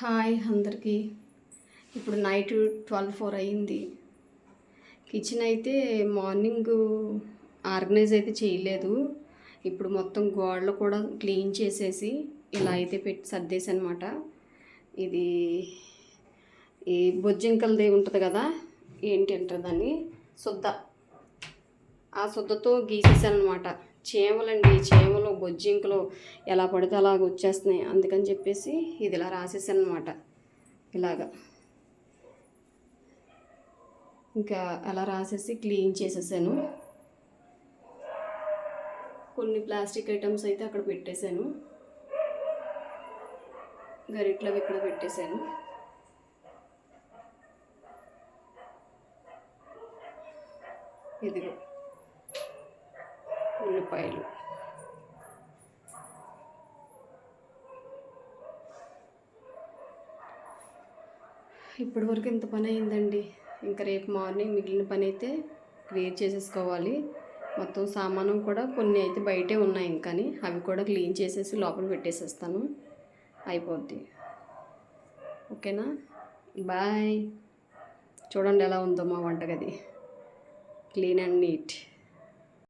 Hi అందరికీ. ఇప్పుడు night twelve four అయ్యింది కిచెన్ అయితే మార్నింగ్ ఆర్గనైజ్ అయితే చేయలేదు. ఇప్పుడు మొత్తం గోడలు కూడా క్లీన్ చేసేసి ఇలా అయితే పెట్టి సర్దేసి అనమాట ఇది ఈ బొజ్జింకలది ఉంటుంది కదా ఏంటి అంటారు దాన్ని? శుద్ధ ఆ శుద్ధతో గీసేసాను అనమాట చేమలు బొజ్జింకలు ఎలా పడితే అలాగ వచ్చేస్తున్నాయి. అందుకని చెప్పేసి ఇది ఇలా రాసేసాను అనమాట ఇలాగా. ఇంకా అలా రాసేసి క్లీన్ చేసేసాను. కొన్ని ప్లాస్టిక్ ఐటమ్స్ అయితే అక్కడ పెట్టేశాను. గరిట్లో ఇక్కడ పెట్టేశాను. ఇదిగో. ఉల్లిపాయలు. ఇప్పటి వరకు ఇంత పని అయిందండి. ఇంకా రేపు మార్నింగ్ మిగిలిన పని అయితే క్లియర్ చేసేసుకోవాలి. మొత్తం సామాను కూడా కొన్ని అయితే బయటే ఉన్నాయి ఇంకాని. అవి కూడా క్లీన్ చేసేసి లోపల పెట్టేసేస్తాను. అయిపోద్ది. ఓకేనా? బాయ్. చూడండి ఎలా ఉందో మా వంటగది. Clean and neat.